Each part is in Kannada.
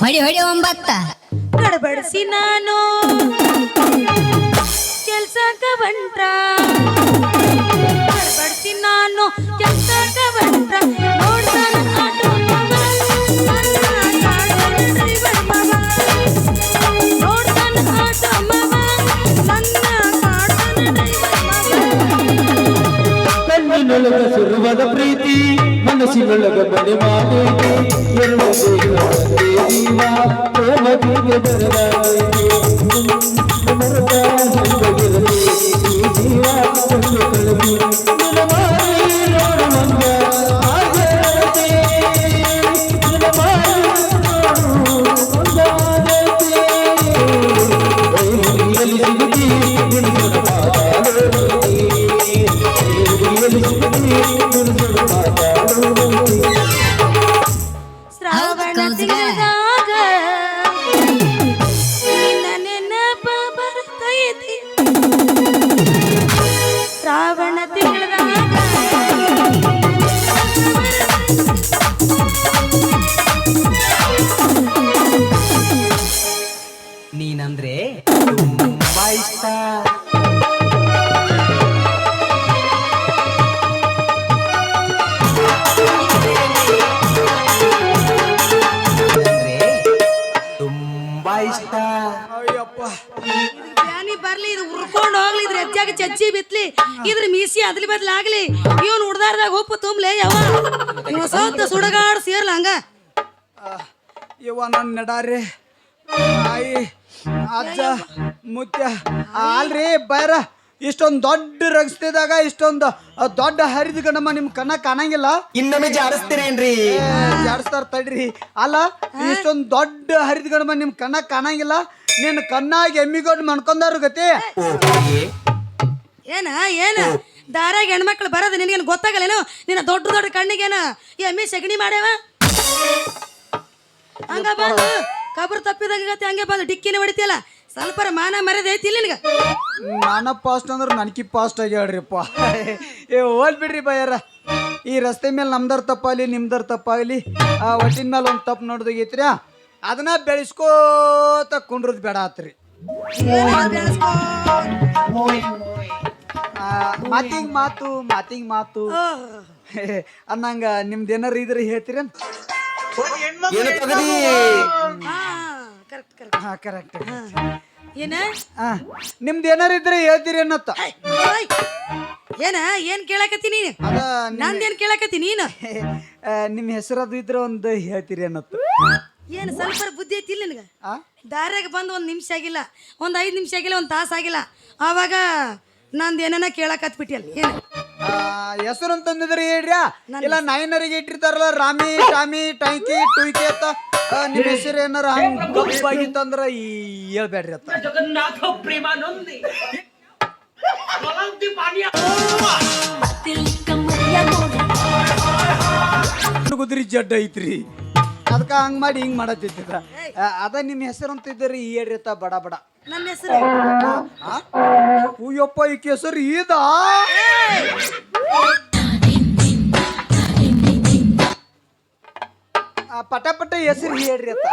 ಹೊಡಿ ಹೊಡಿ ಒಂಬತ್ತ. ಗಡಬಡಿಸಿ ನಾನು. ಕೆಲ್ಸಕ್ಕ ಬಂಟ್ರ ಮನಸ್ಸಿನೊಳಗ ಬಲೆ ಮಾಡಿ ಎರಡು ದೇಹ ಒಂದೇ ಜೀವ ಪ್ರೇಮದಿಗೆ ಬರಲಾಯಿತು. ಮರದ ಹಂಬಗಿರಲಿ ಈ ಜೀವ ಕೊಂಡು ಇಷ್ಟ. ಅಯ್ಯಪ್ಪ. ಬ್ಯಾನಿ ಬರ್ಲಿ ಇದು ಉರ್ಕೊಂಡು ಹೋಗ್ಲಿ ಇದ್ರ ಹೆಚ್ಚಾಗಿ ಚಚ್ಚಿ ಬಿತ್ಲಿ ಇದ್ರ ಮೀಸಿ ಅದ್ಲಿ ಬದ್ಲಾಗ್ಲಿ ಇವನ್ ಉಡ್ದಾರ್ದಾಗ ಉಪ್ಪು ತುಂಬ್ಲೆ ಯಾವ ಇವ ಸೌತ್ ಸುಡಗಾಡ್ ಸೇರ್ಲ ಹಂಗ. ಇವ ನನ್ನ ನಡಾರಿ. ಆಯಿ ಅಜ್ಜ ಮುತ್ಯ ಅಲ್ರಿ ಬೈರ. ಇಷ್ಟೊಂದು ದೊಡ್ಡ ರಸ್ತೆದಾಗ ಇಷ್ಟೊಂದು ದೊಡ್ಡ ಹರಿದ ಗಣಮ ನಿಮ್ ಕಣ್ಣ ಕಾಣಂಗಿಲ್ಲ. ಇನ್ನೊಮ್ಮೆ ಜಾಡಿಸ್ತೀರೇನ್ರಿ? ಜಾಡಿಸ್ತಾರ ತಡ್ರಿ. ಅಲ್ಲ ಇಷ್ಟೊಂದು ದೊಡ್ಡ ಹರಿದ ಗಣಮ ನಿಮ್ ಕಣ್ಣ ಕಾಣಂಗಿಲ್ಲ. ನಿನ್ನ ಕಣ್ಣಾಗ ಎಮ್ಮಿಗೊಂಡು ಮಣ್ಕೊಂಡಾರು ಗತಿ. ಏನ ಏನ? ದಾರಾಗ ಹೆಣ್ಮಕ್ಳು ಬರೋದು ನಿನಗೇನು ಗೊತ್ತಾಗಲ್ಲೇನು? ನಿನ್ನ ದೊಡ್ಡ ದೊಡ್ಡ ಕಣ್ಣಿಗೇನ ಎಮ್ಮಿ ಸಗಣಿ ಮಾಡ್ಯಾವ? ಹಂಗ ಬಂದು ಕಬ್ರು ತಪ್ಪಿದಾಗ ಹಂಗೆ ಬಂದು ಡಿಕ್ಕಿನ ಹೊಡಿತಿಯಲ್ಲ? ಸ್ವಲ್ಪ ಮಾನ ಮರ್ಯಾದೆ ಐತಿ ಇಲ್ಲ ನಿನಗ? ನಾನ ಪಾಸ್ಟ್ ಅಂದ್ರೆ ನನಕಿ ಪಾಸ್ಟ್ ಆಗ್ಯಾಡ್ರಿಪ್ಪ ಏ ಹೋಲ್ ಬಿಡ್ರಿ ಬಯ್ಯಾರ ಈ ರಸ್ತೆ ಮೇಲೆ ನಮ್ದರ್ ತಪ್ಪಾಗಲಿ ನಿಮ್ದರ್ ತಪ್ಪಾಗಲಿ ಆ ಒಟ್ಟಿನ ಮೇಲೆ ಒಂದು ತಪ್ಪು ನೋಡ್ದಾಗೈತ್ರಿ ಅದನ್ನ ಬೆಳೆಸ್ಕೋತ ಕುಂಡ್ರದ್ ಬೇಡ ಆತ್ರಿ. ಆ, ಮಾತಿಂಗ್ ಮಾತು ಮಾತಿಂಗ್ ಮಾತು. ಅನ್ನಂಗ ನಿಮ್ದು ಏನಾರ ಇದ್ರೆ ಹೇಳ್ತೀರೇನ್ ಏನು ತಗದಿ ಕರೆಕ್ಟ್ ಕರೆಕ್ಟ್ ಹಾ ಕರೆಕ್ಟ್ ಏನ? ಆ, ನಿಮ್ದು ಏನಾರ ಇದ್ರೆ ಹೇಳ್ತೀರಿ ಅನ್ನತ್ತ. ಓಯ್! ಏನ ಏನ್ ಕೇಳಕತ್ತಿ ನೀನು? ಅದ ನಂದೇನ್ ಕೇಳಕತ್ತಿ ನೀನು? ನಿಮ್ಮ ನಿಮ್ ಹೆಸರು ಅದು ಇದ್ರೆ ಒಂದು ಹೇಳ್ತೀರಿ ಅನ್ನತ್ತ. ಏನು ಸ್ವಲ್ಪ ಬುದ್ಧಿ ಐತಿ ಇಲ್ಲ ನಿನಗ? ಆ? ದಾರ್ಯಾಗ ಬಂದು ಒಂದು ನಿಮಿಷ ಆಗಿಲ್ಲ ಒಂದು ಐದ್ ನಿಮಿಷ ಆಗಿಲ್ಲ ಒಂದು ತಾಸ ಆಗಿಲ್ಲ. ಆವಾಗ ನಂದು ಏನೇನ ಕೇಳಕತ್ ಬಿಟ್ಟಿಯಲ್ಲ ಏನು? ಆ, ಹೆಸರು ಅಂತಂದಿದ್ರೆ ಹೇಳ್ರಿ ಇಲ್ಲ ನಾಯಿನರಿಗೆ ಇಟ್ಟಿರ್ತಾರಲ್ಲ ರಾಮಿ ಶಾಮಿ ಟೈಕಿ ಟುಯ್ಕಿ ಅಂತ? ಆ, ನಿಮ್ ಹೆಸರು ಏನಾರ ಹಂಗ್ ಗಪ್ಪಾಗಿತ್ತಂದ್ರ ಈ ಹೇಳ್ಬೇಡ್ರಿ ಅತ್ತ. ಗುದ್ರಿ ಜಡ್ಡ ಐತ್ರಿ. ಅದಕ್ಕ ಹಂಗ್ ಮಾಡಿ ಹಿಂಗ್ ಮಾಡತ್ತಿದ್ದ ಅದ ನಿಮ್ಮ ಹೆಸರು ಅಂತ ಇದ್ರಿ ಈ ಹೇಳ್ರಿ ಅತ್ತ ಬಡ ಬಡ. ನನ್ನ ಹೆಸರು. ಹೂಯಪ್ಪ ಈ ಹೆಸರು ಈದ ಆ, ಪಟ ಪಟ ಹೆಸರು ಹೇಳ್ರಿ ಅತ್ತ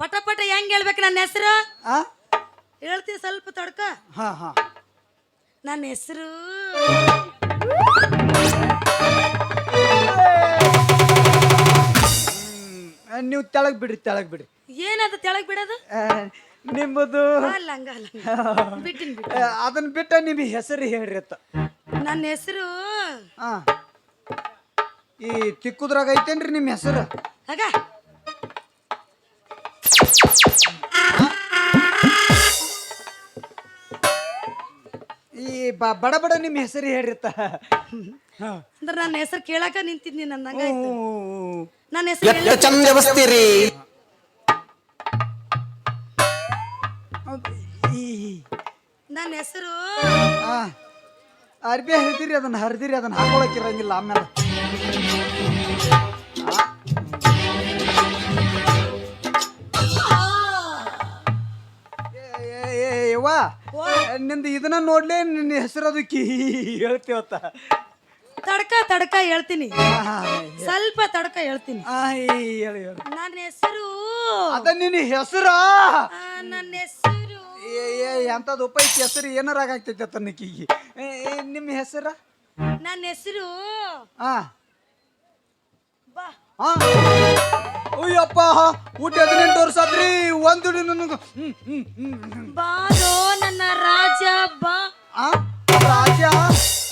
ಪಟ ಪಟ ಹೆಂಗ್ ಹೇಳ್ಬೇಕು ನನ್ನ ಹೆಸರು? ಆ? ಹೇಳ್ತೀವಿ ಸ್ವಲ್ಪ ತಡ್ಕ. ಹಾ ಹಾ. ನನ್ನ ಹೆಸರು. ನೀವು ತೆಳಗ್ ಬಿಡ್ರಿ ತೆಳಗ್ ಬಿಡ್ರಿ. ಏನದ ತೆಳಗ್ ಬಿಡೋದು? ಆ, ನಿಮ್ಮದು? ಅಲ್ಲ ಹಂಗ ಅಲ್ಲ ಬಿಟ್ಟಿನ್ ಬಿಟ್ಟು ಆ, ಅದನ್ನ ಬಿಟ್ಟ ನಿಮ್ ಹೆಸರು ಹೇಳ್ರಿ ಅತ್ತ ನನ್ನ ಹೆಸರು ಆ ಈ ತಿಕ್ಕುದ್ರಾಗ ಐತೇನ್ರಿ ನಿಮ್ಮ ಹೆಸರು? ಆಗ. ಈ ಬ- ಬಡ ಬಡ ನಿಮ್ಮ ಹೆಸರು ಹೇಳಿರ್ತ. ಅಂದ್ರೆ ನನ್ನ ಹೆಸರು ಕೇಳಾಕ ನಿಂತಿದ್ನಿ ನನ್ನ ನನ್ನ ಹೆಸರು ಎಷ್ಟು ಚಂದ ಬಸ್ತೀರಿ ನನ್ನ ಹೆಸರು ಅರ್ಬಿ ಹರಿದಿರಿ ಅದನ್ನ ಹರಿದಿರಿ ಅದನ್ನ ಆಮೇಲೆ ಏ, ಏ, ಯವ್ವ ನಿಂದು ಇದನ್ನ ನೋಡ್ಲೇ ನಿನ್ನ ಹೆಸರು ಅದಕ್ಕೆ ಹೇಳ್ತೀವತ್ತ ತಡ್ಕ ತಡ್ಕ ಹೇಳ್ತೀನಿ. ಸ್ವಲ್ಪ ತಡ್ಕ ಹೇಳ್ತೀನಿ. ಹೇಳಿ ಹೇಳಿ. ನನ್ನ ಹೆಸರು ಅದ ನಿನ್ನ ಹೆಸರ? ನನ್ನ ಹೆಸರು ಏ ಏ ಎಂಥದ್ದು ಉಪ ಐತಿ ಹೆಸರು? ಏನಾರ ಆಗ್ತೈತಿ ತನ್ನಕಿಗೆ ನಿಮ್ಮ ಹೆಸರ? ನನ್ನ ಹೆಸರು ಹಾ ಅಯ್ಯಪ್ಪ. ಊಟ ಹದಿನೆಂಟು ವರ್ಷ ಆದ್ರಿ ಒಂದು. ಬಾರೋ ನನ್ನ ರಾಜ ಬಾ. ರಾಜ?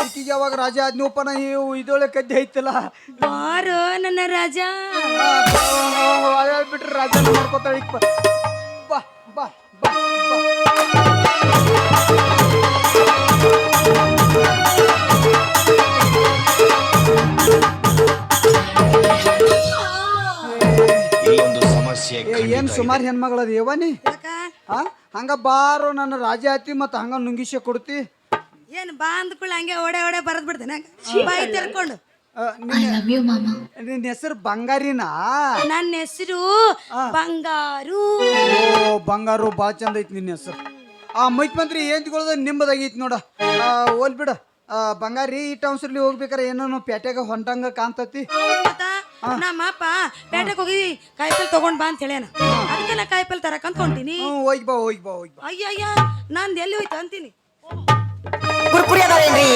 ಈಕಿಗೆ ಯಾವಾಗ ರಾಜ ಆದ್ನೂಪ ನಾ ಇದೊಳೆ ಕದ್ದೆ ಐತಲ್ಲ. ಬಾರೋ ನನ್ನ ರಾಜ. ಬಿಟ್ರೆ ರಾಜನ ಮಾಡ್ಕೊತಾಳೆ ಸುಮಾರು ಹೆಣ್ಮಗಳದ ಯಾಕ? ಆ ಹಂಗ ಬಾರೋ ನನ್ನ ರಾಜ ಆತಿ ಮತ್ತ ಹಂಗ ನುಂಗಿಸ ಕೊಡ್ತಿ? ಏನ್ ಬಾ ಅಂದ್ಕೊಳ್ಳಿ ಹಂಗೆ ಓಡೆ ಓಡೆ ಬರದ್ ಬಿಡ್ತೇನೆ. ಬಾಯಿ ತೆರ್ಕೊಂಡು. ಆ, ನಿನ್ನ ನಿನ್ನ ಹೆಸರು ಬಂಗಾರಿನಾ? ನನ್ನ ಹೆಸರು ಬಂಗಾರು. ಓ ಬಂಗಾರು ಬಾ ಚಂದ ಐತಿ ನಿನ್ನ ಹೆಸರು. ಆ ಮುಖ್ಯಮಂತ್ರಿ ಏನ್ ತಿಳ್ಕೊಳ್ಳೋದು ನಿಮ್ಮದಾಗೈತಿ ನೋಡ. ಆ, ಹೋಲ್ ಬಿಡ. ಬಂಗಾರಿ ಈ ಟೌನ್ಸರ್ಲಿ ಹೋಗ್ಬೇಕಾರೆ ಏನೋ ಪೇಟೆಗ ಹೊಂಟಂಗ ಕಾಣ್ತತಿ. ಮತ್ತ ನಮ್ಮ ಅಪ್ಪ ಪೇಟೆಗೆ ಹೋಗಿ ಕಾಯಿಪಲ್ಲೆ ತಗೊಂಡ್ ಬಾ ಅಂತ ಹೇಳ್ಯಾನ ಅದಕ್ಕೆ ನಾ ಕಾಯಿಪಲ್ಲೆ ತರಕಂತ ಹೊಂಟೀನಿ. ಹ್ಞೂ ಹೋಗಿ ಬಾ ಹೋಗಿ ಬಾ ಹೋಗಿ ಬಾ. ಅಯ್ಯ ಅಯ್ಯ ನಂದು ಎಲ್ಲಿ ಹೋಯ್ತು ಅಂತೀನಿ. ಕುರ್ಕುರಿ ಅದಾವೇನ್ರಿ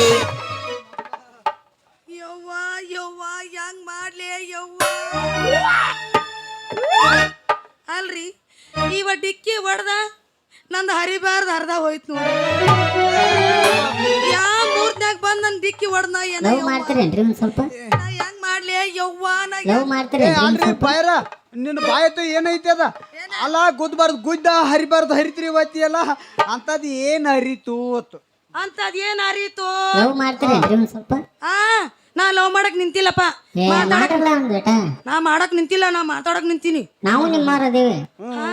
ಯವ್ವ ಯವ್ವ ಹೆಂಗ್ ಮಾಡ್ಲಿ ಯವ್ವ? ಅಲ್ರಿ ಇವ ಡಿಕ್ಕಿ ಹೊಡ್ದ ನಂದು ಹರಿಬಾರ್ದು ಅರ್ಧ ಹೋಯ್ತು ನೋಡಿ ಯಾವ ಮೂರ್ತಿಯಾಗ ಬಂದ್ ನನ್ ಡಿಕ್ಕಿ ಹೊಡೆದ ಏನೋ ಮಾಡ್ತಾರೇನ್ರಿ ಒಂದ್ ಸ್ವಲ್ಪ? ಮಾಡ್ಲಿ ಅಲ್ರಿ ನಿನ್ನ ಬಾಯತ್ತು ಏನೈತಿ ಅದ? ಅಲ್ಲ ಗುದ್ದಬಾರ್ದು ಗುದ್ದ ಹರಿಬಾರ್ದು ಹರಿತ್ರಿ ಇವತ್ತಿ ಅಲ್ಲ ಅಂತದ್ ಏನ್ ಹರಿತು ಅತ್ತು ಅಂತದ್ ಏನ್ ಹರಿತು? ಲವ್ ಮಾಡ್ತೀರೇನ್ರಿ ಒಂದ್ ಸ್ವಲ್ಪ. ಆ ನಾ ಲವ್ ಮಾಡಕ್ ನಿಂತಿಲ್ಲಪ್ಪ. ಏ ಮಾಡ್ರಲ್ಲ ಒಂದ್ ಬೇಟ ನಾ ಮಾಡಕ್ ನಿಂತಿಲ್ಲ ನಾ ಮಾತಾಡಕ್ ನಿಂತೀನಿ. ನಾವು ನಿಮ್ಮವ್ರ ಅದೇವಿ ಆ,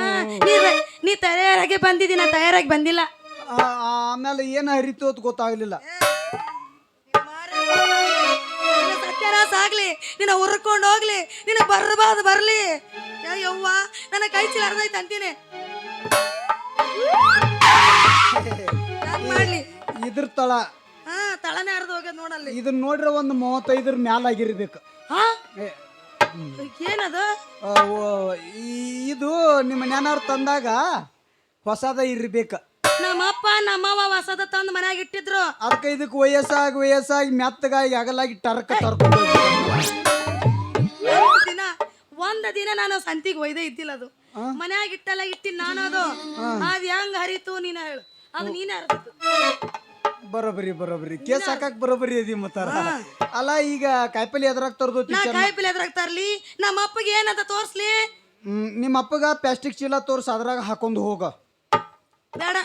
ನೀ ರ- ನೀ ತಯಾರಾಗಿ ಬಂದಿದ್ದೀನಿ ನಾ ತಯಾರಾಗಿ ಬಂದಿಲ್ಲ. ಆ, ಆಮೇಲೆ ಏನ್ ಹರಿತು ಅಂತ ಗೊತ್ತಾಗ್ಲಿಲ್ಲ. ಆಗ್ಲಿ ನಿನ್ನ ಉರ್ಕೊಂಡು ಹೋಗ್ಲಿ ನಿನ್ನ ಬರ್ಬಾರ್ದು ಬರ್ಲಿ. ಯವ್ವ ನನ್ನ ಕೈ ಚೀಲ ಅರ್ಧೈತೆ ಅಂತೀನಿ. ಯಾಕ್ ಮಾಡ್ಲಿ? ಇದ್ರ ತಳ. ಹಾ ತಳನೇ ಅರ್ಧ ಹೋಗ್ಯದ ನೋಡಲ್ಲಿ. ಇದನ್ನ ನೋಡ್ರೆ ಒಂದು ಮೂವತ್ತೈದರ ಮ್ಯಾಲ ಆಗಿರ್ಬೇಕು. ಹಾ? ಏ, ಏನದು? ಆ, ಓ, ಈ- ಇದು ನಿಮ್ಮ ನೆನವ್ರು ತಂದಾಗ ಹೊಸದ ಇರ್ಬೇಕು. ನಮ್ಮ ಅಪ್ಪ ನಮ್ಮವ್ವ ಹೊಸದ ತಂದು ಮನ್ಯಾಗ ಇಟ್ಟಿದ್ರು. ಅದಕ್ಕೆ ಇದಕ್ಕೆ ವಯಸ್ಸಾಗಿ ವಯಸ್ಸಾಗಿ ಮೆತ್ತಗಾಗಿ ಅಗಲಾಗಿ ಟರ್ಕ ತರ್ಕೊಂಡು ಒಂದ್ ದಿನ ಒಂದ್ ದಿನ ನಾನು ಸಂತಿಗೆ ಒಯ್ದೇ ಇದ್ದಿಲ್ಲ ಅದು. ಮನ್ಯಾಗ ಇಟ್ಟಲ್ಲ ಇಟ್ಟಿನ ನಾನು ಅದು. ಅದ್ ಹೆಂಗ್ ಹರಿತು ನೀನ ಹೇಳು. ಅದು ನೀನೇ ಹರಿತು ಬರೋಬರಿ ಬರೋಬರಿ. ಕೇಸ್ ಹಾಕಕ್ ಬರೋಬರಿ ಅದಿ ಮತ್ತಾರ. ಅಲ್ಲ ಈಗ ಕಾಯಿಪಲ್ಲೆ ಎದ್ರಾಗ ತರದು ನಾ ಕಾಯಿಪಲ್ಲೆ ಎದ್ರಾಗ ತರ್ಲಿ? ನಮ್ಮ ಅಪ್ಪಗೆ ಏನಂತ ತೋರ್ಸ್ಲಿ? ನಿಮ್ಮ ಅಪ್ಪಗ ಪ್ಲಾಸ್ಟಿಕ್ ಚೀಲ ತೋರ್ಸ ಅದ್ರಾಗ ಹಾಕೊಂಡು ಹೋಗ. ಬೇಡ.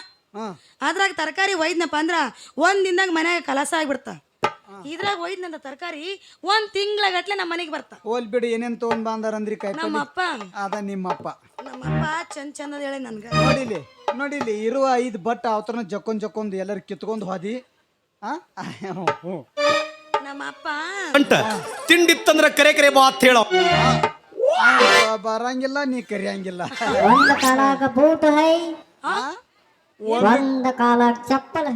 ಅದ್ರಾಗ ತರಕಾರಿ ಒಯ್ದ್ನಪ್ಪ ಅಂದ್ರ ಒಂದ್ ದಿನದಾಗ ಮನ್ಯಾಗ ಕಲಸ ಆಗ್ಬಿಡ್ತ. ಇದ್ರಾಗ ಒಯ್ದ್ನಂತ ತರಕಾರಿ ಒಂದ್ ತಿಂಗಳ ಗಟ್ಲೆ ನಮ್ಮ ಮನೆಗೆ ಬರ್ತ. ಹೋಲ್ ಬಿಡಿ ಏನೇನ್ ತಗೊಂಡ್ ಬಂದಾರ ಅಂದ್ರಿ ಕೈ ಅಪ್ಪ. ಅದ ನಿಮ್ಮಪ್ಪ. ನಮ್ಮಪ್ಪ ಚಂದ ಚಂದದ ಹೇಳಿ ನನ್ಗ. ನೋಡಿಲಿ ನೋಡಿಲಿ ಇರುವ ಐದು ಬಟ್ ಅವತರನ ಜಕ್ಕೊಂಡ್ ಜಕ್ಕೊಂದ್ ಎಲ್ಲರೂ ಕಿತ್ಕೊಂಡ್ ಹೋದಿ. ಆ? ಹ್ಞೂ ನಮ್ಮ ಅಪ್ಪ ಅಂಟ ತಿಂಡಿತ್ತಂದ್ರ ಕರೆ ಕರೆ ಬಾ ಅಂತ ಹೇಳೋ. ಆ, ಬರಂಗಿಲ್ಲ ನೀ ಕರಿಯಂಗಿಲ್ಲ. ಹೈ. ಒಂದ್ ಕಾಲಾಗ ಚಪ್ಪಲ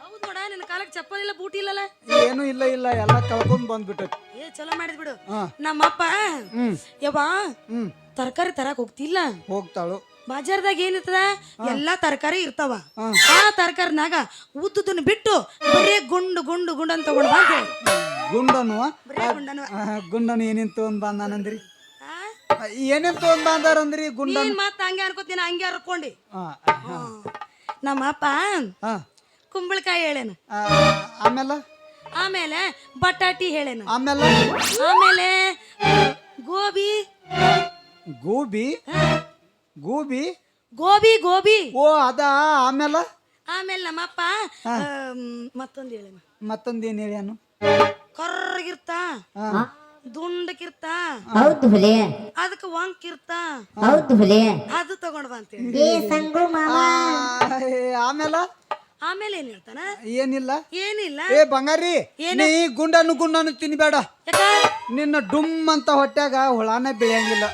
ಹೌದ್ ನೋಡ ನಿನ್ನ ಕಾಲಕ್ಕೆ ಚಪ್ಪಲ್ ಇಲ್ಲ ಬೂಟಿ ಇಲ್ಲಲ್ಲ ಏನು ಇಲ್ಲ ಇಲ್ಲ ಎಲ್ಲ ಕಳ್ಕೊಂಡ್ ಬಂದ್ಬಿಟ್ಟೈತಿ ಏ ಚಲೋ ಮಾಡಿದ್ ಬಿಡು. ಹಾ. ನಮ್ಮಪ್ಪ ಯವ್ವ ಹ್ಮ್. ತರಕಾರಿ ತರಕ್ ಹೋಗ್ತಿಲ್ಲ. ಹೋಗ್ತಾಳು. ಬಾಜಾರ್ದಾಗ ಏನಿರ್ತದ? ಎಲ್ಲಾ ತರಕಾರಿ ಇರ್ತಾವ. ಆ ತರಕಾರಿನಾಗ ಉದ್ದುದನ್ನ ಬಿಟ್ಟು ಬರೇ ಗುಂಡು ಗುಂಡು ಗುಂಡನ್ ಅಂತ ತಗೊಂಡ್ ಬಾ ಅಂತ ಹೇಳಿ. ಗುಂಡನು? ಬರೇ ಗುಂಡನು. ಗುಂಡನು ಏನೇನ್ ತಗೊಂಡ್ ಬಂದಾನಂದ್ರಿ ಏನೇನ್ ತಗೊಂಡ್ ಬಂದಾರಂದ್ರಿ ಗುಂಡ ನೀನ್ ಮತ್ತ ಹಂಗೆ ಅನ್ಕೋತೀನಿ ಹಂಗೆ ಅರ್ಕೊಂಡಿ. ನಮ್ಮಪ್ಪ ಕುಂಬಳಕಾಯಿ ಹೇಳೇನ. ಆಮೇಲೆ? ಆಮೇಲೆ ಬಟಾಟಿ ಹೇಳೇನ. ಆಮೇಲೆ? ಆಮೇಲೆ ಗೋಬಿ. ಗೋಬಿ? ಗೋಬಿ? ಗೋಬಿ ಗೋಬಿ. ಓ ಅದ ಆಮೇಲೆ? ಆಮೇಲೆ ನಮ್ಮಪ್ಪ ಮತ್ತೊಂದು ಹೇಳೇನು. ಮತ್ತೊಂದು ಏನು ಹೇಳ್ಯಾನು? ಕರ್ರಗಿರ್ತ. ಹಾ. ದುಂಡಕಿರ್ತ ಹೌದು ಹುಲಿ. ಅದಕ್ಕೆ ವಂಕಿರ್ತ ಹೌದು ಹುಲಿ. ಅದು ತಗೊಂಡ್ ಬಾ ಅಂತೇಳಿ. ಏ ಸಂಗು ಮಾಮ. ಆಮೇಲೆ? ಆಮೇಲೆ ಏನಿರ್ತಾನ ಏನಿಲ್ಲ. ಏನಿಲ್ಲ. ಏ ಬಂಗಾರಿ ನೀ ಗುಂಡನ್ನು ಗುಂಡನ್ನು ತಿನ್ಬೇಡ. ನಿನ್ನ ಡುಮ್ ಅಂತ ಹೊಟ್ಯಾಗ ಹುಳಾನ ಬೆಳೆಯಂಗಿಲ್ಲ.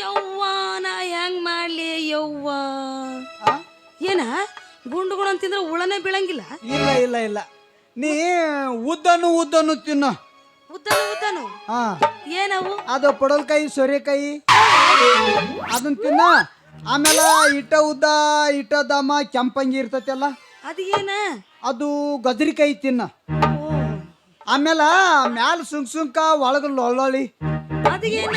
ಯವ್ವ ನಾ ಹೆಂಗ್ ಮಾಡ್ಲಿ ಯವ್ವ? ಏನ? ಗುಂಡು ಗುಣ ತಿಂದ್ರೆ ಹುಳನೇ ಬೀಳಂಗಿಲ್ಲ ಇಲ್ಲ ಇಲ್ಲ ಇಲ್ಲ. ನೀ ಉದ್ದನು ಉದ್ದನು ತಿನ್ನು. ಉದ್ದನು ಉದ್ದನು. ಹಾ. ಏನವು? ಅದು ಪಡಲ್ಕಾಯಿ ಸೋರೆಕಾಯಿ ಅದನ್ನ ತಿನ್ನ. ಆಮೇಲೆ ಇಟ ಉದ್ದ ಇಟ್ಟ ದಮ ಕೆಂಪಂಗಿ ಇರ್ತೈತಲ್ಲ? ಅದು ಏನ? ಅದು ಗಜರಿಕಾಯಿ ತಿನ್ನ. ಆಮೇಲೆ ಮ್ಯಾಲ ಸುಂಕ್ ಸುಂಕ ಒಳಗ ಲೊಳ್ಳೊಳಿ. ಅದು ಏನ?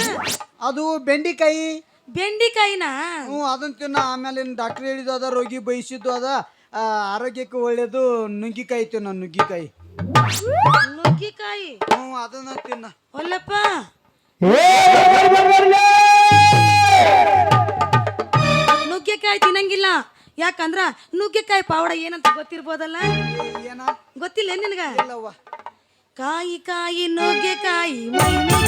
ಅದು ಬೆಂಡಿಕಾಯಿ ಬೆಂಡಿಕಾಯಿನ ಹ್ಞೂ ಅದನ್ನ ತಿನ್ನ. ಆಮೇಲೆ ಡಾಕ್ಟರ್ ಹೇಳಿದ್ದು ಅದ ರೋಗಿ ಬಯಸಿದ್ದು ಅದ. ಆ, ಆರೋಗ್ಯಕ್ಕೆ ಒಳ್ಳೇದು ನುಗ್ಗಿಕಾಯಿ ತಿನ್ನ ನುಗ್ಗಿಕಾಯಿ ನುಗ್ಗಿಕಾಯಿ. ಹ್ಞೂ ಅದನ್ನ ತಿನ್ನ. ಒಲ್ಲಪ್ಪ. ನುಗ್ಗೆಕಾಯಿ ತಿನ್ನಂಗಿಲ್ಲ. ಯಾಕಂದ್ರ ನುಗ್ಗೆಕಾಯಿ ಪಾವಡ ಏನಂತ ಗೊತ್ತಿರ್ಬೋದಲ್ಲ? ಏನ? ಗೊತ್ತಿಲ್ಲ ನಿನಗ? ಇಲ್ಲವ್ವ. ಕಾಯಿ ಕಾಯಿ ನುಗ್ಗೆಕಾಯಿ ರಾತ್ರಿ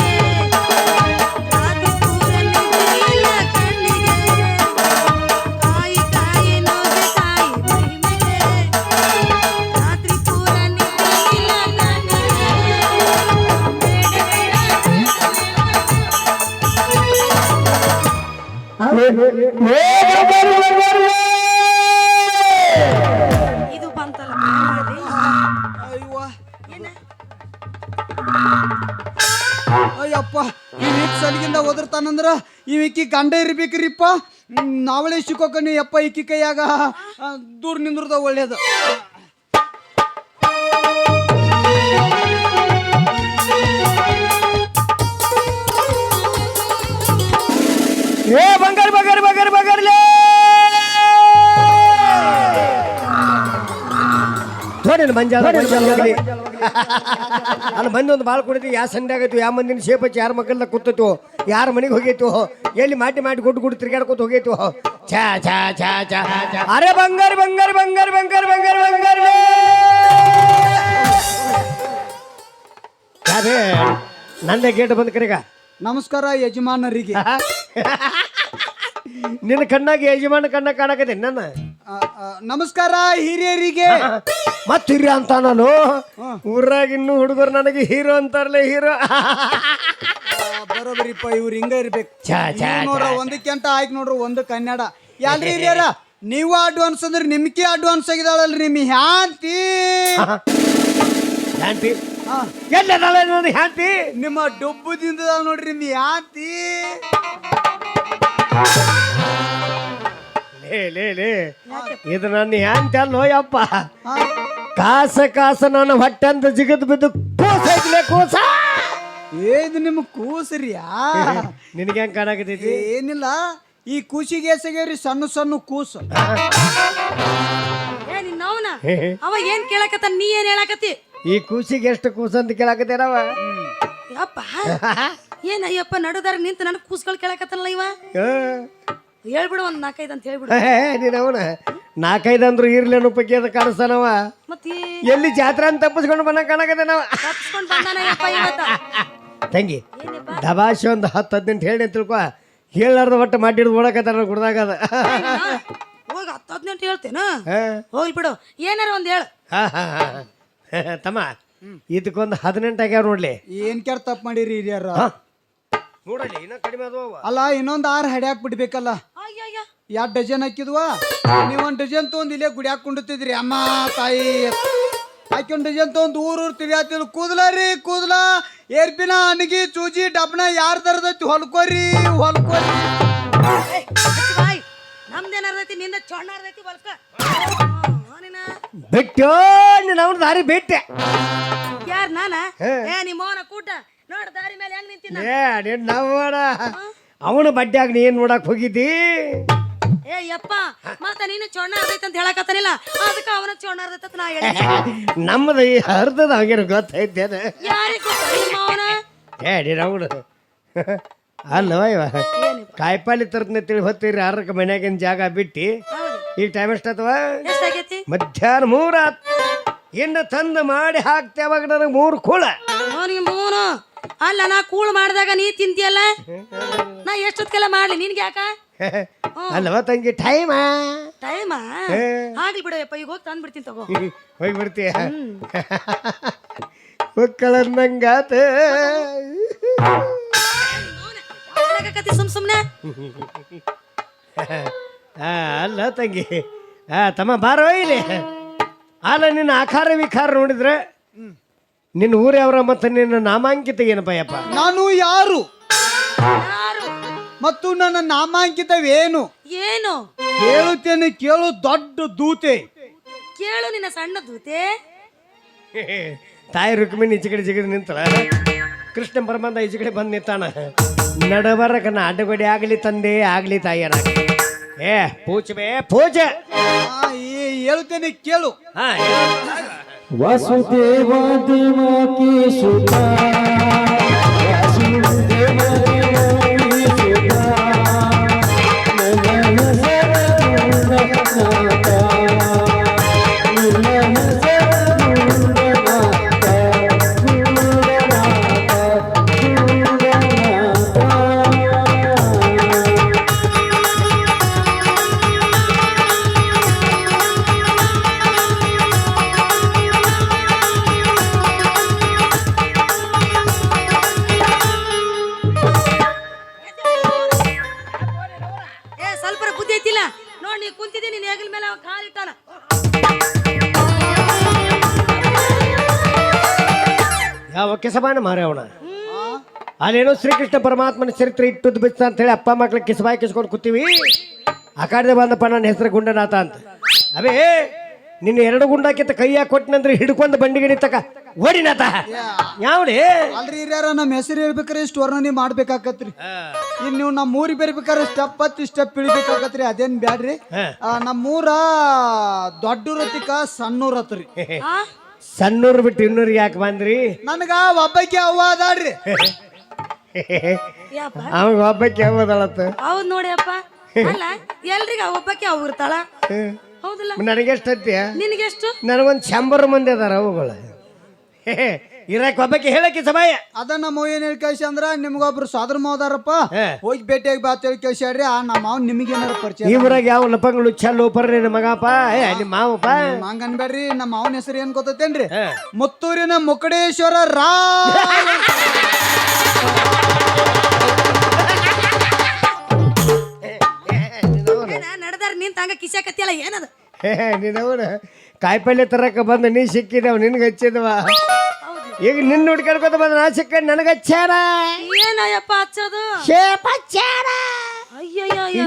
ಇದು ಬಂತಲ್ಲ ಅಯ್ಯೋ ಅಯ್ಯಪ್ಪ, ಈ ವೀಕ್ ಸಲಿಗಿಂದ ಒದರ್ತಾನಂದ್ರ ಇವಿಕ್ಕಿ ಗಂಡ ಇರ್ಬೇಕ್ರಿಪ್ಪ. ನಾವಳೆ ಸಿಕ್ಕೋಕನಿ ಅಪ್ಪ ಇಕ್ಕಿ ಕೈಯಾಗ ದೂರ ನಿಂದ್ರದ ಒಳ್ಳೇದು. ಏ ಬಂಗಾರ ಬಂಗಾರ ಬಂಗಾರ ಬಂಗಾರಲೇ! ನೋಡಿ ಮಂಜಾಲ ಮಂಜಾಲ ಹೋಗ್ಲಿ. ಅಲ್ಲಿ ಮಂದಿ ಒಂದು ಭಾಳ ಕುಡಿದು ಯಾವ ಸಂಡೆ ಆಗೈತು ಯಾವ ಮಂದಿನ ಶೇಪ್ ಹಚ್ಚಿ ಯಾರ ಮಕ್ಕಳನ್ನ ಕೂತೈತು ಯಾರ ಮನೆಗೆ ಹೋಗೈತು ಎಲ್ಲಿ ಮಾಟಿ ಮಾಡಿ ಗುಡ್ ಗುಡ್ ತಿರ್ಗಾಡ್ಕೊತ ಹೋಗೈತು. ಛಾ ಛಾ ಛಾ ಛಾ ಅರೆ ಬಂಗಾರ ಬಂಗಾರ ಬಂಗಾರ ಬಂಗಾರ ಬಂಗಾರ ಬಂಗಾರ ಯಾರೇ ನಂದೇ ಗೇಟ್ ಬಂದ್ ಕರೆಗ. ನಮಸ್ಕಾರ ಯಜಮಾನರಿಗೆ. ನಿನ್ನ ಕಣ್ಣಾಗ ಯಜಮಾನ ಕಣ್ಣ ಕಾಣಕತೆ ನನ್ನ. ಆ, ಆ, ನಮಸ್ಕಾರ ಹಿರಿಯರಿಗೆ. ಮತ್ ಹಿರಿಯ ಅಂತ ನಾನು. ಊರಾಗ ಇನ್ನು ಹುಡುಗರು ನನಗೆ ಹೀರೋ ಅಂತಾರಲ್ಲ ಹೀರೋ. ಆ, ಬರೋಬರಿಪ್ಪ ಇವ್ರು ಹಿಂಗ ಇರ್ಬೇಕು. ಛಾ, ಛಾ, ಇವ್ರ್ ನೋಡ್ರ ಒಂದಕ್ಕೆ ಅಂತ ಆಯ್ತು ನೋಡ್ರಿ ಒಂದು ಕನ್ನಡ. ಯಾಲ್ರಿ ಹಿರಿಯರ? ನೀವು ಅಡ್ವಾನ್ಸ್ ಅಂದ್ರೆ ನಿಮ್ಗೆ ಅಡ್ವಾನ್ಸ್ ಆಗಿದಾಳಲ್ರಿ ನಿಮ್ ಹ್ಯಾಂತಿ ಹ್ಯಾಂತಿ ನನ್ನ ಹ್ಯಾಂತಿ ನಿಮ್ಮ ಡೊಬ್ಬದಿಂದ ನೋಡ್ರಿ ನಿಮ್ ಹ್ಯಾಂತಿ ಲೇ ಲೇ ಲೇ. ಇದು ನನ್ನ ಹ್ಯಾಂತಿ ಅಲ್ಲೋ ಯಪ್ಪ. ಹಾ. ಕಾಸ ಕಾಸ ನನ್ನ ಹೊಟ್ಟೆ ಅಂತ ಜಿಗದ್ ಬಿದ್ದು ಕೂಸ ಐತ್ಲೆ ಕೂಸ. ಏ ಇದು ನಿಮ್ಮ ಕೂಸರಿಯಾ? ನಿನಗೆ ಹೆಂಗ್ ಕಾಣಕತ್ತೈತಿ? ಏನಿಲ್ಲ. ಈ ಕೂಸಿಗೆ ಸಗೇರಿ ಸಣ್ಣ ಸಣ್ಣ ಕೂಸು. ಏ ನಿನ್ನವನ ಅವ ಏನ್ ಕೇಳಕತ್ತ? ನೀ ಏನ್ ಹೇಳಕತ್ತಿ? ಈ ಕೂಸಿಗೆ ಎಷ್ಟು ಕೂಸ ಅಂತ ಕೇಳಾಕತ್ತೇನವ ಯಪ್ಪ ಏನ ಅಯ್ಯಪ್ಪ ನಡುದಾರ ನಿಂತ ನನಗೆ ಕೂಸ್ಗಳು ಕೇಳಕತ್ತಲ್ಲ ಇವ? ಹೇಳ್ಬಿಡು ಒಂದ್ ನಾಲ್ಕೈದು ಅಂತ ಹೇಳ್ಬಿಡು. ನೀನ್ ಅವನ ನಾಲ್ಕೈದು ಅಂದ್ರು ಇರ್ಲಿ ಅನ್ನೋ ಪೈಕಿ ಅದ ಕಾಣಿಸ್ತಾನವ. ಮತ್ತೆ? ಎಲ್ಲಿ ಜಾತ್ರೆ ಅಂತ ತಪ್ಪಿಸ್ಕೊಂಡು ಬಂದ ಕಾಣಕತ್ತೇನವ? ತಪ್ಸ್ಕೊಂಡ್ ಬಂದಾನಯ್ಯಪ್ಪ ಇವತ್ತ? ತಂಗಿ ದಬಾಶಿ ಒಂದು ಹತ್ತು ಹದಿನೆಂಟು ಹೇಳಿ ಅಂತ ತಿಳ್ಕೊ. ಹೇಳಾರ್ದ ಒಟ್ಟು ಮಾಡಿಡ್ದು ಓಡಕತ್ತಾರ ಗುಡ್ದಾಗ ಅದ. ಹೋಗಿ ಹತ್ತು ಹದಿನೆಂಟು ಹೇಳ್ತೇನ? ಹೋಗ್ಲಿ ಬಿಡು. ಏನಾರ ಒಂದು ಹೇಳು. ಹಾ, ಹಾ, ಹಾ. ತಮ್ಮ ಇದಕ್ಕೊಂದು ಹದಿನೆಂಟು ಆಗ್ಯಾವ ನೋಡ್ಲಿ? ಏನ್ ಕೇರ್ ತಪ್ಪು ಮಾಡಿರಿ ಹಿರಿಯರ? ನೋಡಲಿ ಇನ್ನೂ ಕಡಿಮೆ ಅದು ಅಲ್ಲ ಇನ್ನೊಂದ್ ಆರು ಹಡ್ಯಾಕ್ ಬಿಡ್ಬೇಕಲ್ಲ ಅಯ್ಯಯ್ಯ. ಎರಡ್ ಡಜನ್ ಹಾಕಿದ್ವಾ? ನೀವೊಂದ್ ಡಜನ್ ತೊಗೊಂಡ್ ಇಲ್ಲೇ ಗುಡಿ ಹಾಕೊಂಡಿರ್ತಿದ್ರಿ ಅಮ್ಮ ತಾಯಿ ಆಕೆ ಒಂದ್ ಡಜನ್ ತೊಗೊಂಡ್ ಊರ್ ಊರ್ ತಿರ್ಗಾತಿಲ್ ಕೂದ್ಲ ರೀ ಕೂದ್ಲ. ಏರ್ಪಿನ ಅಣಗಿ ಚೂಜಿ ಡಬ್ನ ಯಾರ್ ತರದೈತಿ ಹೊಲ್ಕೋರಿ ಹೊಲ್ಕೋರಿ. ನಮ್ದೇನಾರ್ದೈತಿ ನಿಂದ ಚೊಣ್ಣಾರ್ದೈತಿ ಬಲ್ಕ ನೀನ ಬಿಟ್ಟು ನೀನು ಅವ್ನ ದಾರಿ ಬಿಟ್ಟೆ. ಯಾರ್ ನಾನ? ಏ ನಿ ಅವನ ಕೂಟ. ನೋಡು ದಾರಿ ಮೇಲೆ ಹೆಂಗ್ ನಿಂತಿನ ಏ ನೀನು ನವ್ವಾಡ ಅವನ ಬಡ್ಡ್ಯಾಗ ನೀನ್ ನೋಡಕ್ ಹೋಗಿದ್ದಿ? ಏ ಯಪ್ಪ ಮತ್ತ ನೀನು ಚೊಣ್ಣ ಅರ್ದೈತಿ ಅಂತ ಹೇಳಕತ್ತಾನಿಲ್ಲ. ಅದಕ್ಕೆ ಅವನ ಚೊಣ್ಣ ಅರ್ದೈತಿ ಅಂತ ನಾ ಹೇಳಿ ನಮ್ಮದು ಈ ಹರ್ದದ ಹಂಗೇನು ಗೊತ್ತೈತೆ ಯಾರಿಗ್ ಗೊತ್ತ? ನಿಮ್ಮ ಅವನ? ಏ ನೀನು ಅವನು ಅಲ್ಲವ ಇವ. ಕಾಯಿಪಾಲಿ ತರ್ತನೆ ತಿಳಿ ಹೊತ್ತೀರಿ ಅರ್ಕ ಮನ್ಯಾಗಿನ ಜಾಗ ಬಿಟ್ಟು. ಹೌದು ಈಗ ಟೈಮ್ ಎಷ್ಟಾತವ ಎಷ್ಟಾಗೈತಿ ಮಧ್ಯಾಹ್ನ ಮೂರ. ಇನ್ನು ತಂದು ಮಾಡಿ ಹಾಕ್ತೇವಾಗ ನನಗೆ ಮೂರು ಕೂಳ. ಅವನಿಗೆ ಮೂನು ಅಲ್ಲ ನಾ ಕೂಳು ಮಾಡಿದಾಗ ನೀ ತಿಂತಿಯಲ್ಲ? ನಾ ಎಷ್ಟೊತ್ತಿಗೆಲ್ಲ ಮಾಡ್ಲಿ ನಿನ್ಗೆ ಯಾಕ? ಅಲ್ಲವ ತಂಗಿ ಟೈಮ ಟೈಮ ಆಗ್ಲಿ ಬಿಡಪ್ಪ ಈಗ ಹೋಗಿ ತಂದ್ಬಿಡ್ತೀನಿ ತಗೋ. ಹೋಗಿ ಬಿಡ್ತೀಯ ಮಕ್ಕಳನ್ನಂಗಾತ. ಸುಮ್ ಸುಮ್ನೆ. ಆ, ಅಲ್ಲ ತಂಗಿ. ಆ ತಮ್ಮ ಬಾರೋ ಇಲ್ಲಿ ಅಲ್ಲ ನಿನ್ನ ಆಕಾರ ವಿಕಾರ ನೋಡಿದ್ರೆ ನಿನ್ನ ಊರವರ ಮತ್ತೆ ನಿನ್ನ ನಾಮಾಂಕಿತ ಏನಪ್ಪ ಯಪ್ಪ ನಾನು ಯಾರು? ಯಾರು? ಮತ್ತು ನನ್ನ ನಾಮಾಂಕಿತವೇನು ಏನು? ಕೇಳುತ್ತೇನೆ ಕೇಳು ದೊಡ್ಡ ದೂತೆ. ಕೇಳು ನಿನ್ನ ಸಣ್ಣ ದೂತೆ. ತಾಯಿ ರುಕ್ಮಿಣಿ ಈಚೆ ಕಡೆ ಜಿಗಿದು ನಿಂತಳ. ಕೃಷ್ಣ ಪರಮಾಂದ ಈಚೆ ಕಡೆ ಬಂದು ನಿಂತಾನ. ನಡಬರಕನ ಅಡ್ಡಗಡೆ ಆಗಲಿ ತಂದೆ ಆಗಲಿ ತಾಯಿಯನಾಗಲಿ ಏ ಪೂಜೆ ಬೇ ಪೂಜೆ ಆ, ಈ- ಹೇಳುತ್ತೇನೆ ಕೇಳು. ಹಾ ವಾಸುದೇವ ದೇವಕಿ ಸುತ ನೀ ಕುಂತಿದ್ದೀನಿ ನೀನು ಹೆಗಲ ಮೇಲೆ ಅವ ಕಾಲಿಟ್ಟಾನ ಯಾವ ಕೆಸಬಾನ ಮಾರೇ ಅವನ? ಅಲ್ಲೇನೋ ಶ್ರೀಕೃಷ್ಣ ಪರಮಾತ್ಮನ ಚರಿತ್ರೆ ಇಟ್ಟುದ್ ಬಿಚ್ಚ ಅಂತ ಹೇಳಿ ಅಪ್ಪ ಮಕ್ಳಿಗೆ ಕಿಸಬಾಯಿ ಕಿಸ್ಕೊಂಡು ಕೂತೀವಿ. ಆ ಕಡೆ ಬಂದಪ್ಪ ನನ್ನ ಹೆಸರು ಗುಂಡನಾಥ ಅಂತ. ಅವೇ ನಿನ್ನ ಎರಡು ಗುಂಡಾಕಿತ್ತ ಕೈಯಾಗ ಕೊಟ್ಟಿನಂದ್ರೆ ಹಿಡ್ಕೊಂಡು ಬಂಡಿಗೆ ತಕ. ಓಡಿನ ಯಾವ್ರಿ ಅಲ್ರಿ ಹಿರಿಯರ ನಮ್ಮ ಹೆಸರು ಹೇಳ್ಬೇಕಾರೆ ಇಷ್ಟು ವರ್ಣನೆ ಮಾಡ್ಬೇಕಾಕತ್ರಿ. ಇನ್ ನೀವು ನಮ್ಮ ಊರಿಗೆ ಬರ್ಬೇಕಾದ್ರೆ ಸ್ಟೆಪ್ ಹತ್ತಿ ಸ್ಟೆಪ್ ಇಳಿಬೇಕಾಕತ್ರಿ. ಅದೇನ್ ಬ್ಯಾಡ್ರಿ? ನಮ್ಮೂರ ದೊಡ್ಡ ರತಿಕ ಸಣ್ಣ ಹತ್ರಿ. ಆ? ಸಣ್ಣೂರು ಬಿಟ್ಟು ಇನ್ನೂರಿಗೆ ಯಾಕೆ ಬಂದ್ರಿ? ನನಗ ಒಬ್ಬಕ್ಕೆ ಅವ್ವ ಅದಾಳ್ರಿ. ಯಪ್ಪ ಅವಾಗ ಒಬ್ಬಕ್ಕೆ ಯಾವ್ದಳತ್ತ ಹೌದ್ ನೋಡಿ ಅಪ್ಪ ಅಲ್ಲ ಎಲ್ರಿಗ ಒಬ್ಬಕ್ಕೆ ಅವ್ವ ಇರ್ತಾಳ ಹೌದಿಲ್ಲ? ನನಗೆಷ್ಟತ್ಯ ನಿನಗೆಷ್ಟು ನನಗೊಂದು ಶಂಬರ್ ಮಂದಿ ಅದಾರ ಅವುಗಳು. ಇರಕ್ ಒಬ್ಬಕ್ಕೆ ಹೇಳಕ್ಕೆ ಸಭಾಯ ಅದ ನಮ್ಮ ಏನ್ ಹೇಳಿ ಕಳ್ಸಿ ಅಂದ್ರ ನಿಮ್ಗೊಬ್ರು ಸೋದರ ಮಾವದಾರಪ್ಪ. ಹೋಗಿ ಭೇಟಿಯಾಗಿ ಬಾ ಹೇಳಿ ಕಳ್ಸ್ಯಾಡ್ರಿ ಆ ನಮ್ಮ ಮಾವ್ ನಿಮಗೇನಾರ ಪರಿಚಯ ಈ ಊರಾಗ ಯಾವ ಲಪಂಗಳು ಚಲ್ಲು ಪರ್ ನಿನ್ನ ಮಗಪ್ಪ? ಏ ನಿಮ್ಮ ಮಾವಪ್ಪ? ಹಂಗ ಅನ್ಬೇಡ್ರಿ ನಮ್ಮ ಮಾವನ ಹೆಸರು ಏನ್ ಗೊತ್ತೇನ್ರಿ. ಮುತ್ತೂರಿನ ಮುಕಡೇಶ್ವರ ರಾ ನಡೆದಾರ ನಿಂತ ಹಂಗ ಹೇ ಏನದ ನೀನವ್ರ ಕಾಯಿಪಲ್ಲೆ ತರಕ ಬಂದ ನೀ ಸಿಕ್ಕಿದವ ನಿನ್ಗೆ ಹಚ್ಚಿದವ. ಈಗ ನಿನ್ನ ಹುಡ್ಕಡ್ಕೊತ ಬಂದ ನಾ ಸಿಕ್ಕ ನನಗೆ ಹಚ್ಚಾರ ಏನಯ್ಯಪ್ಪ ಹಚ್ಚೋದು? ಶೇಪ್ ಹಚ್ಚಾರ ಅಯ್ಯಯ್ಯ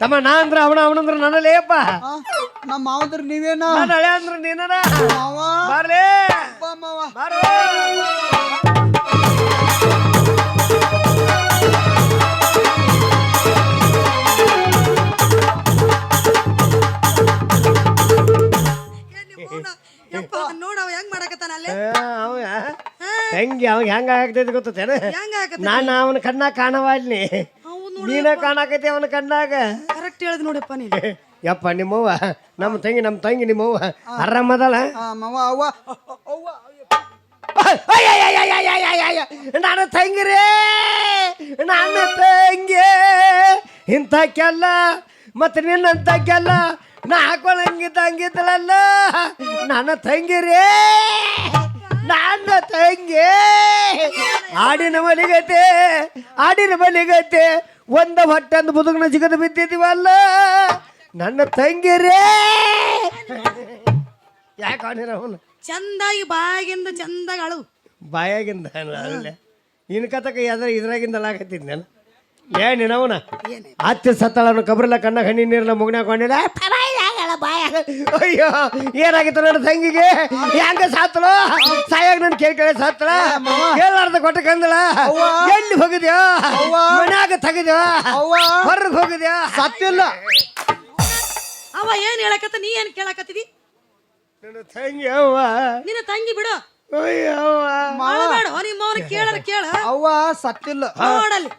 ತಮ್ಮ ನಾ ಅಂದ್ರ ಅವನ ಅವನಂದ್ರ ನನ್ನಲೇಪ್ಪ ನಮ್ಮ ಮಾವಂದ್ರ ನೀವೇನ? ನಾನು ಹಳೆ ಅಂದ್ರ ನೀನ ಬರ್ಲೇ. ಬಾರೋ ಅವಾಗ ಹೆಂಗ ಆಗ್ತೈತಿ ಗೊತ್ತೇನ ಹೆಂಗ ಆಗತ್ತ? ನಾನು ಅವನ ಕಣ್ಣಾಗ ಕಾಣವಾಲ್ನಿ ಇಲ್ಲಿ ನೀನ ಕಾಣಾಕತಿ ಅವನ ಕಣ್ಣಾಗ. ಕರೆಕ್ಟ್ ಹೇಳ್ದ್ ನೋಡಪ್ಪ ನೀನು. ಯಪ್ಪ ನಿಮ್ಮವ್ವ ನಮ್ಮ ತಂಗಿ ನಮ್ಮ ತಂಗಿ ನಿಮ್ಮವ್ವ. ಆರಾಮದಳ ಆ, ಮಾವ ಅವ್ವ ಅವ್ವ ನನ್ನ ತಂಗಿರೇ ನನ್ನ ತಂಗಿ. ಇಂಥ ಕೆಲ್ಲ ಮತ್ತೆ ನಿನ್ನಂತ ಕೆಲ್ಲ ನಾ ಹಾಕೊಳಂಗಿದ್ದ ಹಂಗಿದ್ದಳಲ್ಲ ನನ್ನ ತಂಗಿರೇ ನನ್ನ ತಂಗಿ. ಆಡಿನ ಮಲಿಗತೆ ಆಡಿನ ಮಲಿಗತೆ ಒಂದ ಹೊಟ್ಟೆಂದು ಬದುಕನ ಜಿಗದ ಬಿದ್ದಿದ್ದೀವಲ್ಲ. ನನ್ನ ತಂಗಿ ರೇ ಯಾಕೆ ಆಡಿನ ಅವನು? ಚಂದಾಗಿ ಬಾಯಾಗಿಂದ ಚಂದಾಗಿ ಅಳು ಬಾಯಾಗಿಂದ ಅಲ್ಲೇ. ಇನ್ ಕತಕ ಯಾವ್ದಾರ ಇದ್ರಾಗಿಂದ ಲಾಗತ್ತಿದ್ ನಾನು? ಏ ನಿನವನ ಅತ್ತಿ ಸತ್ತಳನು ಕಬ್ರಲ್ಲ ಕಣ್ಣ ಕಣ್ಣಿ ನೀರನ್ನ ಮುಗ್ನಾಗ ಕೊಂಡಿಲ್ಲ ಅಯ್ಯೋ ಏನಾಗಿತ್ತು ನನ್ನ ತಂಗಿಗೆ? ಹೆಂಗ ಸಾತ್ಳು ಸಾಯಾಗ ನನ್ ಕೇಳಿ ಕೇಳಿ ಸಾತ್ಳ ಕೇಳಾರ್ದ ಕೊಟ್ಟ ಕಂದಳ ಎಲ್ಲಿ ಹೋಗಿದ್ಯೋ? ಮನ್ಯಾಗ ತೆಗಿದ್ಯೋ? ಹೊರಗೆ ಹೋಗಿದ್ಯೋ? ಸತ್ತಿಲ್ಲ ಅವ ಏನ್ ಹೇಳಕತ್ತ? ನೀ ಏನ್ ಕೇಳಕತ್ತಿದಿ? ನನ್ನ ತಂಗಿ ಅವ್ವ. ನಿನ್ನ ತಂಗಿ ಬಿಡು. ಅಯ್ಯವ್ವ ಅಳಬೇಡ ನಿಮ್ಮ ಅವನ ಕೇಳರ ಕೇಳ. ಅವ್ವ ಸತ್ತಿಲ್ಲ ನೋಡಲ್ಲಿ.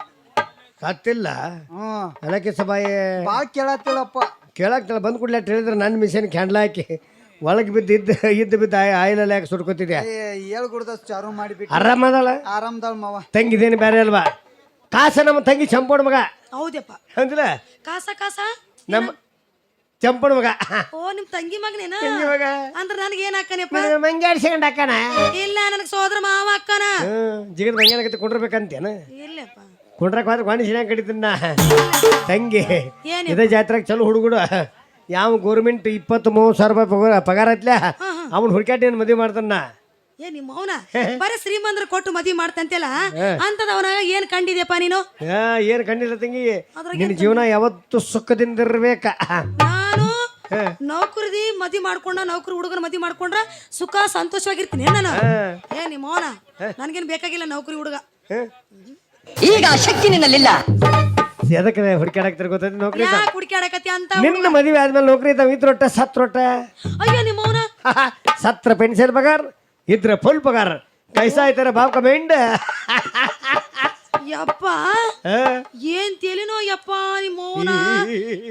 ಸತ್ತಿಲ್ಲ ಹ್ಮ್. ಅದಕ್ಕೆ ಸಬಾಯಿ. ಬಾ ಕೇಳತ್ತಿಲ್ಲಪ್ಪ. ಕೇಳಾಕ್ತಲ್ಲ ಬಂದು ಕೂಡಲೇ ಹೇಳಿದ್ರೆ ನನ್ನ ಮಿಷನ್ ಕ್ಯಾಂಡಲ್ ಹಾಕಿ ಒಳಗೆ ಬಿದ್ದು ಇದ್ದ ಇದ್ದು ಬಿದ್ದು ಆಯ್ ಆಯಿಲಲ್ಲಿ ಹಾಕಿ ಸುಡ್ಕೋತಿದ್ಯಾ? ಹೇಳ್ ಗುಡ್ದ ಚಾರು ಮಾಡಿಬಿಟ್ಟು. ಆರಾಮದಳ ಆರಾಮ್ದಾಳ್ ಮಾವ. ತಂಗಿದೇನು ಬೇರೆ ಅಲ್ವಾ? ಕಾಸ ನಮ್ಮ ತಂಗಿ ಚಂಪೋಣ ಮಗ. ಹೌದಪ್ಪ ಅಂದಿಲ್ಲ ಕಾಸ ಕಾಸ? ನಮ್ಮ ಚಂಪಣ ಮಗ. ಓ ನಿಮ್ ತಂಗಿ ಮಗನೇನ? ತಂಗಿ ಮಗ. ಅಂದ್ರ ನನಗೆ ಏನ್ ಹಾಕನಪ್ಪ? ಮಂಗಾಡ್ಸ್ಕೊಂಡ್ ಹಾಕಣ ಇಲ್ಲ ನನಗೆ ಸೋದರ ಮಾವ ಅಕ್ಕನ. ಹ್ಮ್ ಜಿಗದ ಮಂಗಾನಕತ್ತೆ ಕೊಡಿರ್ಬೇಕಂತೇನ? ಇಲ್ಲಪ್ಪ. ಕುಂಡ್ರಕ್ ಹೋದ್ರೆ ಗಾಣಿಸಿನ ಕಡಿತನ್ನ ತಂಗಿ. ಏನ್ ಇದೇ ಜಾತ್ರೆಗೆ ಚಲೋ ಹುಡುಗಡು. ಯಾವ ಗೋರ್ಮೆಂಟ್ ಇಪ್ಪತ್ತು ಮೂವತ್ತು ಸಾವಿರ ರೂಪಾಯಿ ಪಗಾರ ಪಗಾರ ಐತ್ಲೆ? ಅವ್ನು ಹುಡ್ಕ್ಯಾಟಿ ಏನು ಮದುವೆ ಮಾಡ್ತಾನ ಏ ನಿಮ್ಮ ಅವನ? ಬರೀ ಶ್ರೀಮಂದ್ರ ಕೊಟ್ಟು ಮದಿ ಮಾಡ್ತಂತೆಲ್ಲ ಅಂತದ ಅವನಾಗ ಏನ್ ಕಂಡಿದ್ಯಪ್ಪ ನೀನು? ಆ, ಏನ್ ಕಂಡಿಲ್ಲ ತಂಗಿ. ನಿನ್ನ ಜೀವನ ಯಾವತ್ತು ಸುಖದಿಂದ ಇರ್ಬೇಕ. ನಾನು ನೌಕರಿದಿ ಮದಿ ಮಾಡ್ಕೊಂಡ ನೌಕರಿ ಹುಡುಗನ ಮದಿ ಮಾಡ್ಕೊಂಡ್ರ ಸುಖ ಸಂತೋಷವಾಗಿರ್ತೀನಿ ನಾನು? ಏ ನಿಮ್ಮ ಅವನ? ನನ್ಗೇನ್ ಬೇಕಾಗಿಲ್ಲ ನೌಕರಿ ಹುಡುಗ. ಈಗ ಶಕ್ತಿ ನಿನ್ನಲ್ಲಿಲ್ಲ. ಎದಕ್ಕೆ ಹುಡ್ಕ್ಯಾಡಕ್ತಿರ್ ಗೊತ್ತೈತಿ ನೌಕರಿ ಇದ್ದ. ಯಾಕೆ ಹುಡುಕಾಡಕತ್ತಿ ಅಂತ ನಿನ್ನ ಮದುವೆ ಆದ್ಮೇಲೆ ನೌಕರಿ ಇದ್ದಾವ ಇದ್ರ ರೊಟ್ಟ ಸತ್ ರೊಟ್ಟ. ಅಯ್ಯೋ ನಿಮ್ಮ ಅವನ? ಸತ್ರ ಪೆನ್ಷನ್ ಪಗಾರ ಇದ್ರ ಫುಲ್ ಪಗಾರ. ಪೈಸಾ ಆಯ್ತಾರ ಬಾಬ್ ಕಮೆಂಡ್ ಯಪ್ಪ. ಏನ್ ತೆಲಿನೋ ಯಪ್ಪ ನಿಮ್ಮ ಅವನ?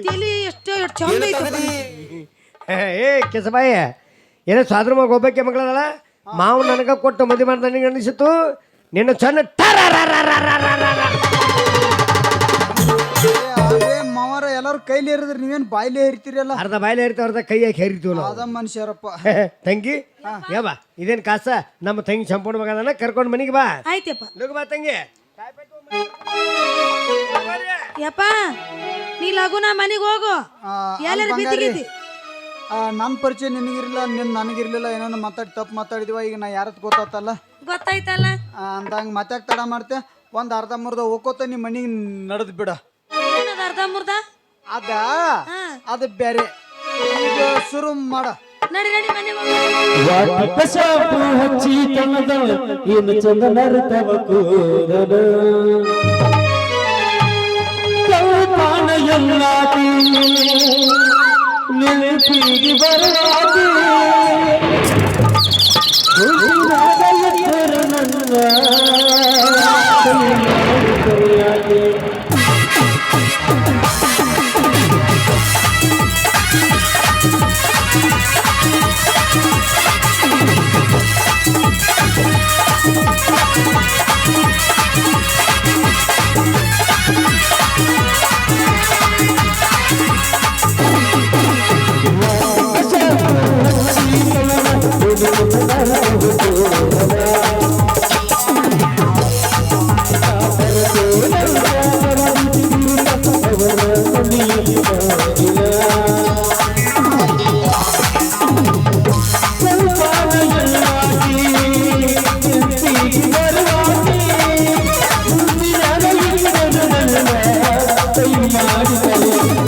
ತೆಲಿ ಎಷ್ಟೇ ಎಷ್ಟ್ ಚಂದ ಐತಪ್ಪ. ಏ ಕೆಸಬಾಯ. ಏನೋ ಸ್ವಾದ್ರ ಮಗ ಒಬ್ಬಕ್ಕೆ ಮಗಳದಲ್ಲ ಮಾವು ನನಗ ಕೊಟ್ಟು ಮದುವೆ ಮಾಡ್ದ ನನಗೆ ಅನಿಸಿತು ನಿನ್ನ ಚನ್ನ ಅದೇ ಮಾವಾರ ಎಲ್ಲಾರು ಕೈಲಿ ಇರಿದ್ರಿ ನೀವೇನ್ ಬಾಯ್ಲಿ ಇರ್ತೀರಲ್ಲ ಅರ್ಧ ಬಾಯಿಲೆ ಇರ್ತಾವ ಅರ್ಧ ಕೈ ಹಾಕಿ ಹರಿತೀವಿ ನಾವು ಅದ ಮನುಷ್ಯರಪ್ಪ ತಂಗಿ ಯಾವ ಇದೇನ್ ಕಾಸ? ನಮ್ಮ ತಂಗಿ ಸಂಪೂರ್ಣ ಮಗನ ಕರ್ಕೊಂಡು ಮನಿಗೆ ಬಾ. ಆಯ್ತಪ್ಪ. ಲಗು ಬಾ ತಂಗಿ. ಯಪ್ಪ ನೀ ಲಗುನ ಮನೆಗೆ ಹೋಗು. ಆ, ಎಲ್ಲಾರು ಅಲ್ ಬಂಗಾರಿ, ಬಿದ್ದಿಗಿದ್ದಿ ಆ, ನನ್ ಪರಿಚಯ ನಿನಗಿರ್ಲಿಲ್ಲ ನಿನ್ ನನಗಿರ್ಲಿಲ್ಲ ಏನೋ ಮಾತಾಡಿ ತಪ್ಪು ಮಾತಾಡಿದ್ವ? ಈಗ ನಾ ಯಾರತ್ ಗೊತ್ತಾತಲ್ಲ? ಗೊತ್ತಾಯ್ತಲ್ಲ? ಅಂದಂಗ ಮತ್ತೆ ತಡ ಮಾಡ್ತೆ. ಒಂದ್ ಅರ್ಧ ಮುರ್ದ ಹೋಗೋತ ನಿಮ್ಮ ಮನಿಗೆ ನಡ್ದ್ ಬಿಡ. ಏನದ ಅರ್ಧ ಮುರ್ದ? ಅದ ಅದ ಬೇರೆ ಈಗ ಶುರು ಮಾಡ. ನಡಿ ನಡಿ ಮನೆಗೆ ಹೋಗು. ವಾಟಿ ಶಾಪು ಹಚ್ಚಿ ತನದ ಇನ್ನು ಚಂದ ನರ್ತವ ಕೂದಲ ಕಲ್ಪಾನ ಎಲ್ಲಾದಿ ನೆನಪಿಗೆ ಬರಲಾಗಿ. ಹುಟ್ಟಿದಾಗ Swami. ಕೈ ಮಾಡಿದರು